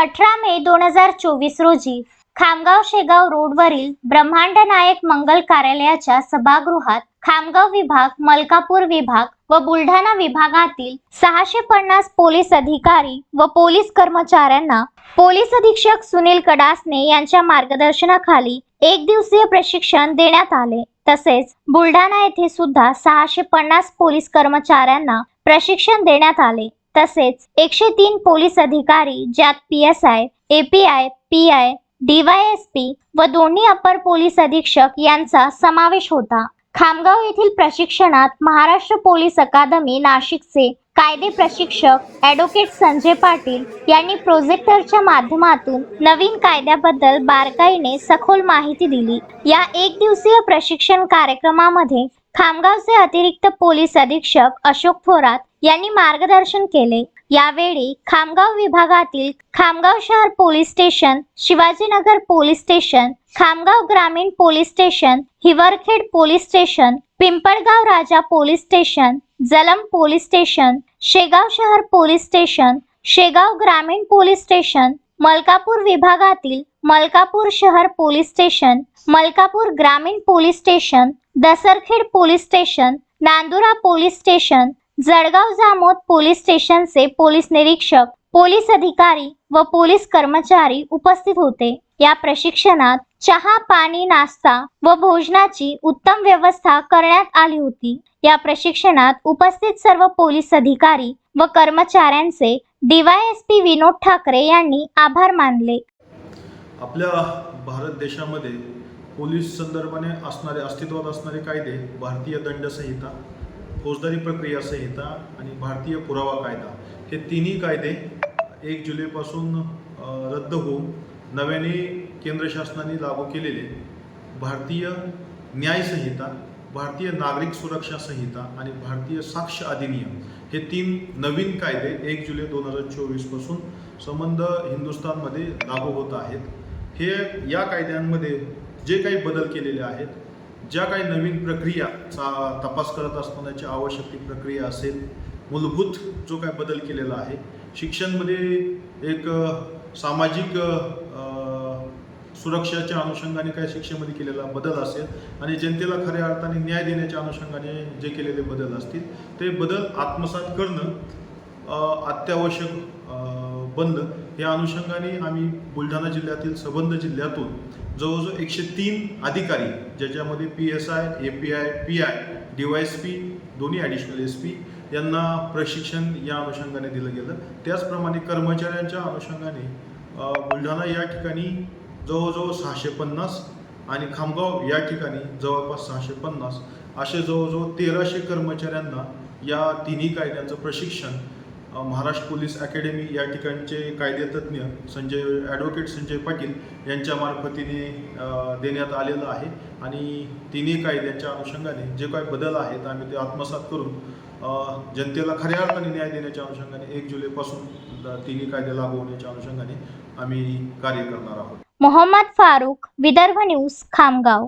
अठरा मे दोन हजार चोवीस रोजी खामगाव शेगाव रोडवरील ब्रह्मांड नायक मंगल कार्यालयाच्या सभागृहात खामगाव विभाग मलकापूर विभाग व बुलढाणा विभागातील सहाशे पन्नास पोलीस अधिकारी व पोलीस कर्मचाऱ्यांना पोलीस अधीक्षक सुनील कडासने यांच्या मार्गदर्शनाखाली एक दिवसीय प्रशिक्षण देण्यात आले. तसेच बुलढाणा येथे सुद्धा सहाशे पन्नास पोलीस कर्मचाऱ्यांना प्रशिक्षण देण्यात आले. तसेच एकशे तीन पोलीस अधिकारी ज्यात P S I API P I DYSP व दोन्ही अपर पोलीस अधीक्षक यांचा समावेश होता. खामगाव येथील प्रशिक्षणात महाराष्ट्र पोलीस अकादमी नाशिकचे कायदे प्रशिक्षक ॲडव्होकेट संजय पाटील यांनी प्रोजेक्टरच्या माध्यमातून नवीन कायद्याबद्दल बारकाईने सखोल माहिती दिली. या एक दिवसीय प्रशिक्षण कार्यक्रमामध्ये खामगावचे अतिरिक्त पोलीस अधीक्षक अशोक थोरात यांनी मार्गदर्शन केले. यावेळी खामगाव विभागातील खामगाव शहर police station Shivajinagar police station Khamgaon ग्रामीण police station Hiwarkhed police station Pimpalgaon Raja police station Jalam police station Shegaon शहर पोलीस स्टेशन शेगाव ग्रामीण पोलीस स्टेशन मलकापूर विभागातील मलकापूर शहर पोलीस स्टेशन मलकापूर ग्रामीण police station Dasarkhed police station Nandura police station Jalgaon Jamod police स्टेशनचे police निरीक्षक police अधिकारी व police कर्मचारी उपस्थित होते. या प्रशिक्षणात चहा पाणी नाश्ता व भोजनाची उत्तम व्यवस्था करण्यात आली होती. या प्रशिक्षणात उपस्थित सर्व पोलीस अधिकारी व कर्मचाऱ्यांचे डीवायएसपी विनोद ठाकरे यांनी आभार मानले. आपल्या भारत देशामध्ये पोलीस संदर्भाने असणारे अस्तित्वात असणारे कायदे भारतीय दंड संहिता फौजदारी प्रक्रिया संहिता आणि भारतीय पुरावा कायदा हे तिन्ही कायदे एक जुलैपासून रद्द होऊन नव्याने केंद्र शासनाने लागू केलेले भारतीय न्याय संहिता भारतीय नागरिक सुरक्षा संहिता आणि भारतीय साक्ष अधिनियम हे तीन नवीन कायदे एक जुलै दोन हजार चोवीसपासून संबंध हिंदुस्थानमध्ये लागू होत आहेत. हे या कायद्यांमध्ये जे काही बदल केलेले आहेत ज्या काही नवीन प्रक्रिया चा तपास करत असतानाची आवश्यक ती प्रक्रिया असेल मूलभूत जो काय बदल केलेला आहे शिक्षणमध्ये एक सामाजिक सुरक्षाच्या अनुषंगाने काय शिक्षेमध्ये केलेला बदल असेल आणि जनतेला खऱ्या अर्थाने न्याय देण्याच्या अनुषंगाने जे केलेले बदल असतील ते बदल आत्मसात करणं अत्यावश्यक बनलं. या अनुषंगाने आम्ही बुलढाणा जिल्ह्यातील सबंध जिल्ह्यातून जवळजवळ एकशे तीन अधिकारी ज्याच्यामध्ये P S I A P I P I D Y S P दोन्ही ॲडिशनल एस पी यांना प्रशिक्षण या अनुषंगाने दिलं गेलं. त्याचप्रमाणे कर्मचाऱ्यांच्या अनुषंगाने बुलढाणा या ठिकाणी जवळजवळ सहाशे पन्नास आणि खामगाव या ठिकाणी जवळपास सहाशे पन्नास असे जवळजवळ तेराशे कर्मचाऱ्यांना या तिन्ही कायद्यांचं प्रशिक्षण महाराष्ट्र पोलीस अकॅडमी या ठिकाणचे कायदेतज्ञ संजय ॲडव्होकेट संजय पाटील यांच्या मार्फतीने देण्यात आलेलं आहे. आणि तिन्ही कायद्यांच्या अनुषंगाने जे काही बदल आहेत आम्ही ते आत्मसात करून जनतेला खऱ्या अर्थाने न्याय देण्याच्या अनुषंगाने एक जुलैपासून तिन्ही कायदे लागू होण्याच्या अनुषंगाने आम्ही कार्य करणार आहोत. मोहम्मद फारूक विदर्भ न्यूज खामगाव.